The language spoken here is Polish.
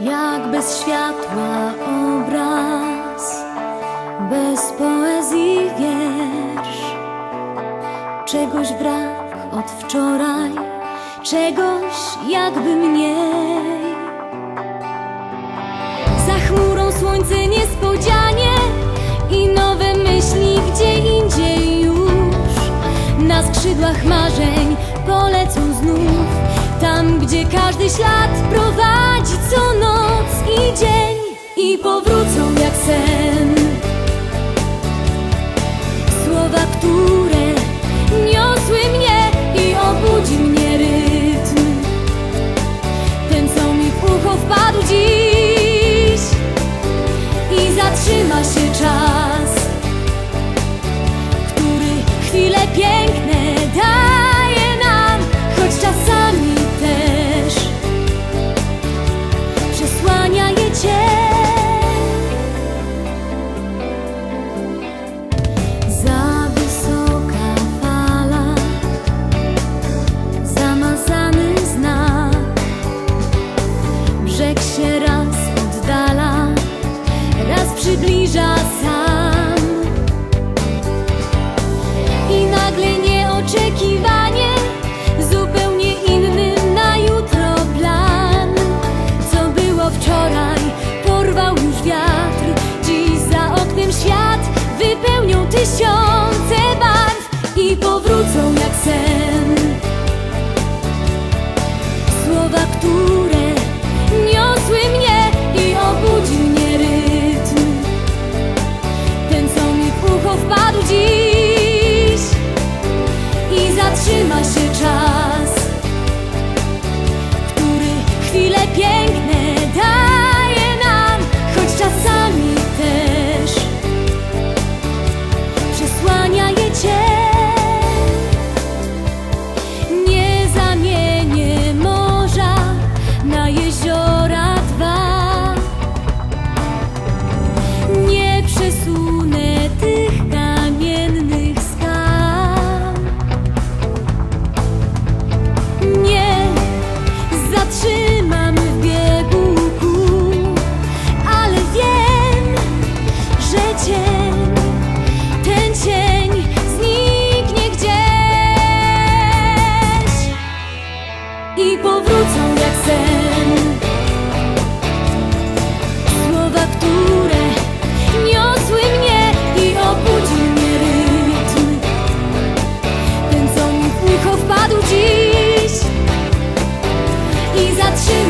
Jak bez światła obraz, bez poezji wiersz. Czegoś brak od wczoraj, czegoś jakby mniej. Za chmurą słońce niespodzianie i nowe myśli gdzie indziej już. Na skrzydłach marzeń polecą znów, tam gdzie każdy ślad prowadzi i dzień i powrócą jak sen. Słowa, które powrócą jak sen. Słowa, które you